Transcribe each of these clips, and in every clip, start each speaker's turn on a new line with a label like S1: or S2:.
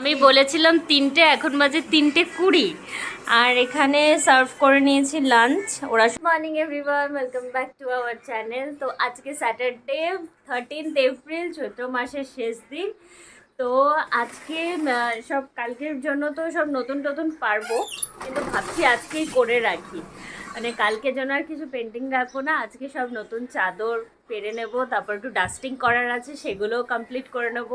S1: আমি বলেছিলাম তিনটে, এখন বাজে তিনটে কুড়ি। আর এখানে সার্ভ করে নিয়েছি লাঞ্চ। ওরা morning everyone welcome back to our channel তো আজকে স্যাটারডে থার্টিনথ এপ্রিল চৈত্র মাসের শেষ দিন। তো আজকে সব কালকের জন্য তো সব নতুন নতুন পারব। কিন্তু ভাবছি আজকেই করে রাখি। মানে কালকে জন্য আর কিছু পেন্টিং রাখব না, আজকে সব নতুন চাদর পেরে নেব, তারপর একটু ডাস্টিং করার আছে, সেগুলোও কমপ্লিট করে নেব।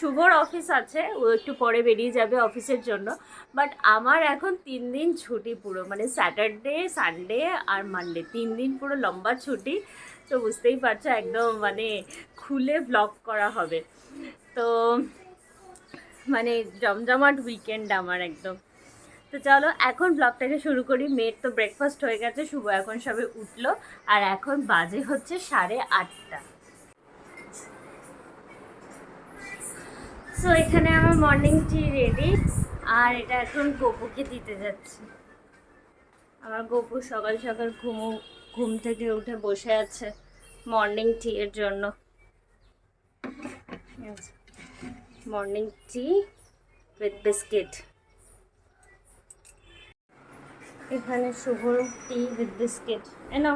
S1: শুভর অফিস আছে, ও একটু পরে বেরিয়ে যাবে অফিসের জন্য। বাট আমার এখন তিন দিন ছুটি পুরো মানে স্যাটারডে সানডে আর মানডে তিন দিন পুরো লম্বা ছুটি, তো বুঝতেই পারছ একদম মানে খুলে ব্লগ করা হবে। তো মানে জমজমাট উইকেন্ড আমার একদম। তো চলো, এখন ব্লগটাকে শুরু করি। মেয়ের তো ব্রেকফাস্ট হয়ে গেছে, শুভ এখন সবে উঠল। আর এখন বাজে হচ্ছে সাড়ে আটটা। সো এখানে আমার মর্নিং টি রেডি আর এটা এখন গপুকে দিতে যাচ্ছি। আমার গপু সকাল সকাল ঘুম ঘুম থেকে উঠে বসে আছে মর্নিং টি এর জন্য। মর্নিং টি উইথ বিস্কিট এখানে শুভ টি উইথ বিস্কিট এনো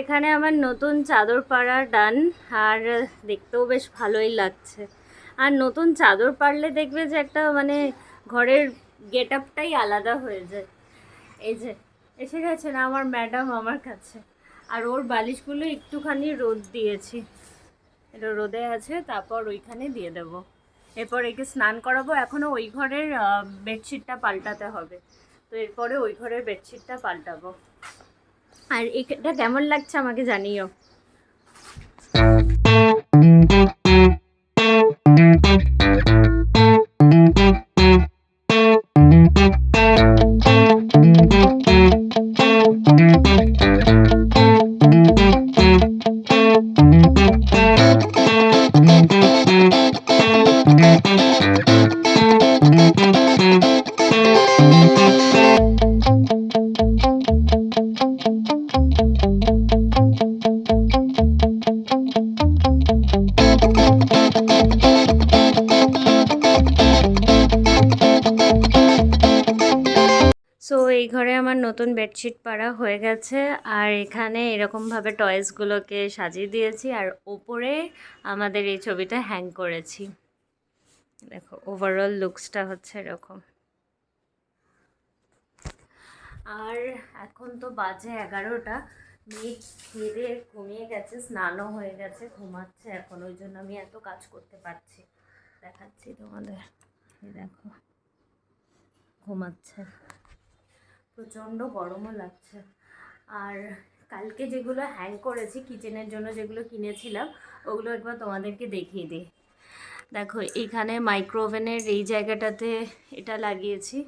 S1: এখানে আমার নতুন চাদর পাড়া ডান, আর দেখতেও বেশ ভালোই লাগছে। আর নতুন চাদর পারলে দেখবে যে একটা মানে ঘরের গেট আপটাই আলাদা হয়ে যায়। এই যে, এসে গেছে না আমার ম্যাডাম আমার কাছে। আর ওর বালিশগুলো একটুখানি রোদ দিয়েছি। এটা রোদে আছে, তারপর ওইখানে দিয়ে দেব। এরপর একে স্নান করাবো। এখনও ওই ঘরের বেডশিটটা পাল্টাতে হবে। তো এরপরে ওই ঘরের বেডশিটটা পাল্টাবো। আর এটা কেমন লাগছে আমাকে জানিও। নতুন বেডশিট পাড়া হয়ে গেছে। আর এখানে এরকমভাবে টয়েসগুলোকে সাজিয়ে দিয়েছি। আর ওপরে আমাদের এই ছবিটা হ্যাং করেছি। দেখো ওভারঅল লুকসটা হচ্ছে এরকম। আর এখন তো বাজে এগারোটা। মেয়ে খেয়ে ঘুমিয়ে গেছে, স্নানও হয়ে গেছে, ঘুমাচ্ছে এখন। ওই জন্য আমি এত কাজ করতে পারছি। দেখাচ্ছি তোমাদের। দেখো, ঘুমাচ্ছে। প্রচণ্ড গরমও লাগছে। আর কালকে যেগুলো হ্যাং করেছি কিচেনের জন্য যেগুলো কিনেছিলাম, ওগুলো একবার তোমাদেরকে দেখিয়ে দিই। দেখো, এখানে মাইক্রোওভেনের এই জায়গাটাতে এটা লাগিয়েছি।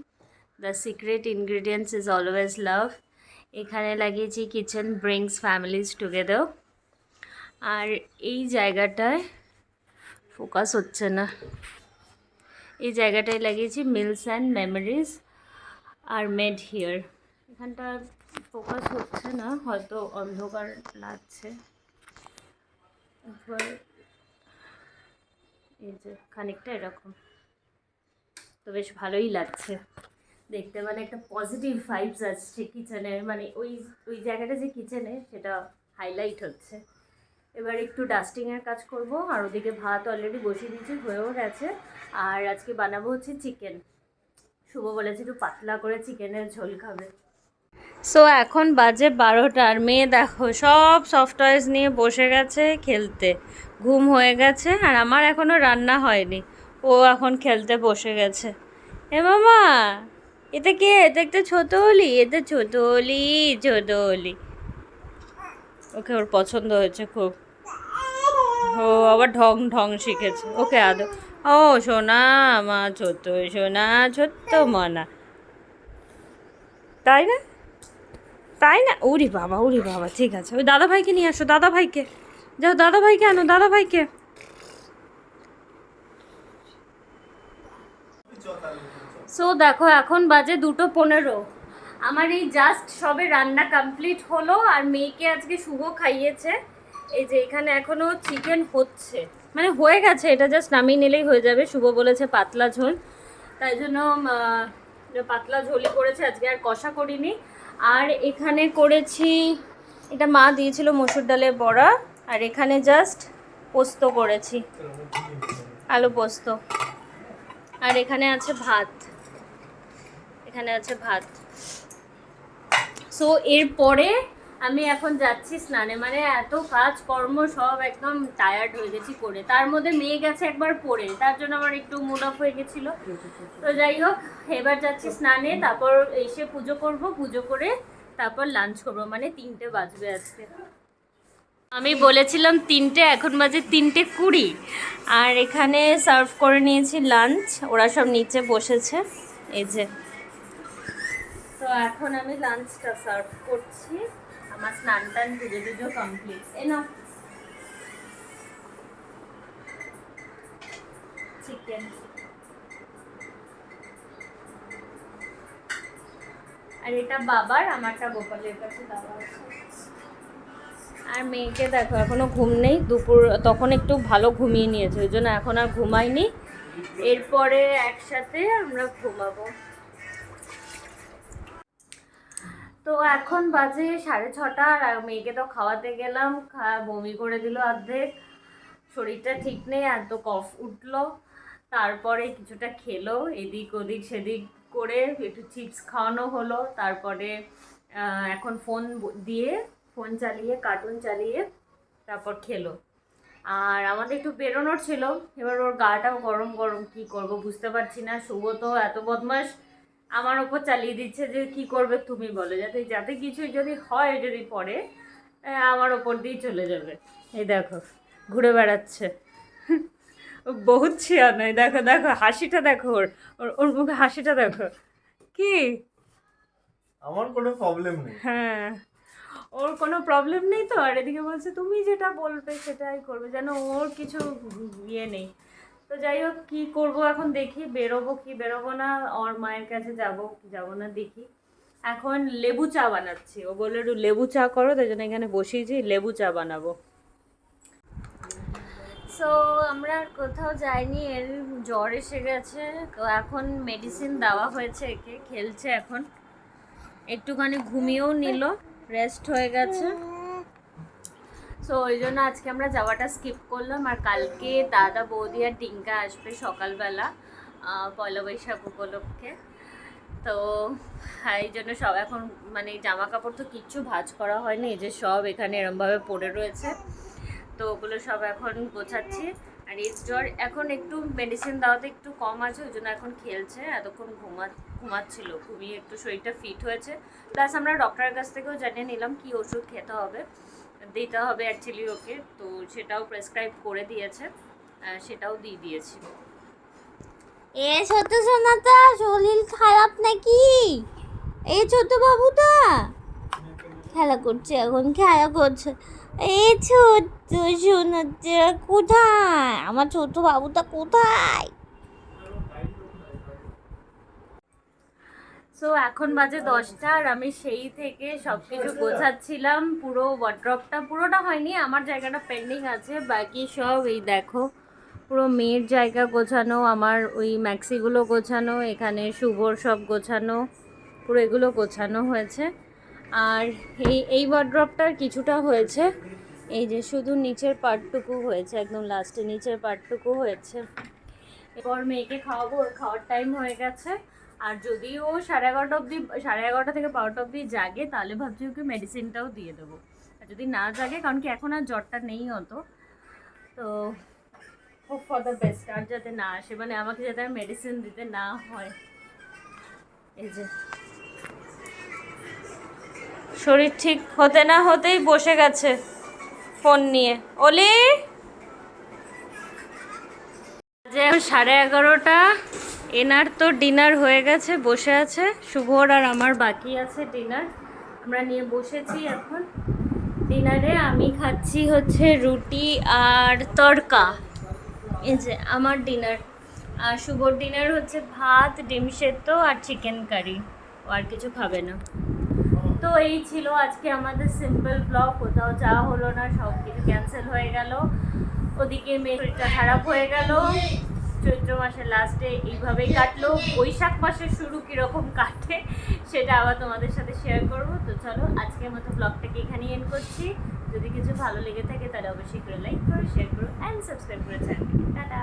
S1: The secret ingredients is always love এখানে লাগিয়েছি কিচেন ব্রিংস ফ্যামিলিজ টুগেদার আর এই জায়গাটায় ফোকাস হচ্ছে না। এই জায়গাটায় লাগিয়েছি meals and memories are made here. এখানটা ফোকাস হচ্ছে না, হয়তো অন্ধকার লাগছে। এই যে খানিকটা এরকম। তো বেশ ভালোই লাগছে। দেখতে মানে একটা পজিটিভ ভাইবস আসছে কিচেনের মানে ওই ওই জায়গাটা যে কিচেনে সেটা হাইলাইট হচ্ছে। এবার একটু ডাস্টিংয়ের কাজ করব। আর ওদিকে ভাত অলরেডি বসিয়ে দিয়েছি, হয়েও গেছে। আর আজকে বানাবো হচ্ছে চিকেন শুভ বলেছে, একটু পাতলা করে চিকেনের ঝোল খাবে। সো এখন বাজে বারোটার, মেয়ে দেখো, সব সফট টয়েস নিয়ে বসে গেছে খেলতে। ঘুম হয়ে গেছে আর আমার এখনও রান্না হয়নি। ও এখন খেলতে বসে গেছে। এ মামা এতে কে? এটা একটা ছোট অলি? এটা ছোট অলি ছোট অলি। ওকে ওর পছন্দ হয়েছে খুব। ও আবার ঢং ঢং শিখেছে। ওকে আদো ও সোনা, মা ছোট্ট, সোনা ছোট্ট মনা। তাই না? তাই না? উরি বাবা উরি বাবা, ঠিক আছে। ওই দাদা ভাইকে নিয়ে আসো দাদা ভাইকে যাও দাদা ভাইকে আনো দাদা ভাইকে সো দেখো, এখন বাজে দুটো পনেরো। আমার এই জাস্ট সবে রান্না কমপ্লিট হলো, আর মেয়েকে আজকে শুভ খাইয়েছে। এই যে এখানে এখনও চিকেন হচ্ছে। মানে হয়ে গেছে, এটা জাস্ট নামিয়ে নিলেই হয়ে যাবে। শুভ বলেছে পাতলা ঝোল। তাই জন্য পাতলা ঝোলই করেছে, আজকে আর কষা করিনি। আর এখানে করেছি, এটা মা দিয়েছিল মসুর ডালের বড়া, আর এখানে জাস্ট পোস্ত করেছি, আলু পোস্ত। আর এখানে আছে ভাত। এখানে আছে ভাত। সো এরপরে আমি এখন যাচ্ছি স্নানে মানে এত কাজ, কর্ম, সব একদম টায়ার্ড হয়ে গেছি করে তার মধ্যে মেয়ে গেছে একবার পড়ে, তার জন্য আমার একটু মুড অফ হয়ে গেছিল। তো যাই হোক, এবার যাচ্ছি স্নানে, তারপর এসে পুজো করব, পুজো করে তারপর লাঞ্চ করব মানে তিনটে বাজবে আজকে। আমি বলেছিলাম তিনটে, এখন বাজে তিনটে কুড়ি। আর এখানে সার্ভ করে নিয়েছি লাঞ্চ ওরা সব নিচে বসেছে, এই যে। তো এখন আমি লাঞ্চটা সার্ভ করছি। আমার স্নান টান পুজো টুজো কমপ্লিট এ চিকেন আর এটা বাবার, আমারটা গোপালের কাছে দেওয়া আছে। আর মেয়েকে দেখো, এখনও ঘুম নেই। দুপুর, তখন একটু ভালো ঘুমিয়ে নিয়েছে, ওই জন্য এখন আর ঘুমাইনি এরপরে একসাথে আমরা ঘুমাবো। তো এখন বাজে সাড়ে ছটা আর মেয়েকে তো খাওয়াতে গেলাম বমি করে দিল অর্ধেক। শরীরটা ঠিক নেই এত কফ উঠল। তারপরে কিছুটা খেলো, এদিক ওদিক সেদিক করে একটু চিপস খাওয়ানো হলো। তারপরে এখন ফোন দিয়ে ফোন চালিয়ে, কার্টুন চালিয়ে তারপর খেলো। আর আমাদের একটু বেরোনোর ছিল, এবার ওর গাটাও গরম গরম, কি করব বুঝতে পারছি না। শুভ তো এত বদমাস আমার ওপর চালিয়ে দিচ্ছে যে কি করবে তুমি বলো যাতে যাতে কিছু যদি হয় যদি পরে আমার ওপর দিয়ে চলে যাবে। এই দেখো ঘুরে বেড়াচ্ছে। ও বহুত ছিয়া নয় দেখো দেখো হাসিটা দেখো ওর ওর ওর মুখে হাসিটা দেখো। কি?
S2: আমার কোনো প্রবলেম নেই।
S1: হ্যাঁ ওর কোনো প্রবলেম নেই তো? আর এদিকে বলছে তুমি যেটা বলবে সেটাই করবে। যেন ওর কিছু ইয়ে নেই। তো যাই হোক, কী করব এখন দেখি, বেরোবো কি বেরোবো না, ওর মায়ের কাছে যাব, যাব না দেখি। এখন লেবু চা বানাচ্ছি। ও বলল, একটু লেবু চা করো, তাই জন্য এখানে বসিয়েছি, লেবু চা বানাবো। সো আমরা আর কোথাও যাইনি, এর জ্বর এসে গেছে। তো এখন মেডিসিন দেওয়া হয়েছে একে, খেলছে এখন। একটুখানি ঘুমিয়েও নিল রেস্ট হয়ে গেছে। সো ওই জন্য আজকে আমরা যাওয়াটা স্কিপ করলাম আর কালকে দাদা, বৌদি আর টিঙ্কা আসবে সকালবেলা পয়লা বৈশাখ উপলক্ষে। তো এই জন্য সব এখন মানে জামা কাপড় তো কিচ্ছু ভাজ করা হয়নি যে সব এখানে এরমভাবে পড়ে রয়েছে। তো ওগুলো সব এখন গোছাচ্ছি। আর এই জ্বর এখন একটু মেডিসিন দেওয়াতে একটু কম আছে, ওই জন্য এখন খেলছে, এতক্ষণ ঘুমা, ঘুমাচ্ছিল, ঘুমিয়ে একটু শরীরটা ফিট হয়েছে। প্লাস আমরা ডক্টরের কাছ থেকেও জানিয়ে নিলাম কি ওষুধ খেতে হবে। দিতে হবে অ্যাকচুয়ালি ওকে। তো সেটাও প্রেসক্রাইব করে দিয়েছে সেটাও দিয়ে দিয়েছি।
S3: এ ছোট সোনাটা শরীর খারাপ নাকি? এই ছোট বাবুটা? খেলা করছে এখন, খেলা করছে। এই ছোট সোনাটা কোথায়? আমার ছোট বাবুটা কোথায়?
S1: সো এখন বাজে দশটা আর আমি সেই থেকে সব কিছু গোছাচ্ছিলাম। পুরো ওয়ার্ড্রপটা পুরোটা হয়নি, আমার জায়গাটা পেন্ডিং আছে, বাকি সব এই দেখো। পুরো মেয়ের জায়গা গোছানো, আমার ওই ম্যাক্সিগুলো গোছানো, এখানে শুভর সব গোছানো, পুরো এগুলো গোছানো হয়েছে। আর এই এই ওয়ার্ড্রপটার কিছুটা হয়েছে। এই যে শুধু নিচের পার্টটুকু হয়েছে, একদম লাস্টে নিচের পার্টটুকু হয়েছে। এরপর মেয়েকে খাওয়াবো খাওয়ার টাইম হয়ে গেছে। আর যদি ও সাড়ে এগারোটা অবধি, সাড়ে এগারোটা থেকে বারোটা অবধি জাগে, তাহলে ভাবছি ওকে মেডিসিনটাও দিয়ে দেবো। আর যদি না জাগে, কারণ কি এখন আর জ্বরটা নেই অত, তো হোপ ফর দ্য বেস্ট আর যাতে না আসে মানে আমাকে যাতে মেডিসিন দিতে না হয়। এই যে। শরীর ঠিক হতে না হতেই বসে গেছে ফোন নিয়ে। ওলি যে সাড়ে এগারোটা। এনার তো ডিনার হয়ে গেছে, বসে আছে। শুভর আর আমার বাকি আছে ডিনার। আমরা নিয়ে বসেছি এখন। ডিনারে আমি খাচ্ছি হচ্ছে রুটি আর তড়কা। এই যে আমার ডিনার। আর শুভর ডিনার হচ্ছে ভাত, ডিম সেদ্ধ আর চিকেন কারি। ও আর কিছু খাবে না। তো এই ছিল আজকে আমাদের সিম্পল ব্লগ কোথাও যাওয়া হলো না সব কিছু ক্যান্সেল হয়ে গেল। ওদিকে শরীরটা খারাপ হয়ে গেল। চৈত্র মাসের লাস্টে এইভাবেই কাটলো। বৈশাখ মাসের শুরু কীরকম কাটে, সেটা আবার তোমাদের সাথে শেয়ার করব। তো চলো, আজকের মতো ব্লগটাকে এখানেই এন্ড করছি। যদি কিছু ভালো লেগে থাকে, তাহলে অবশ্যই করে লাইক করো শেয়ার করো অ্যান্ড সাবস্ক্রাইব করে চ্যানেলটাকে। টাটা!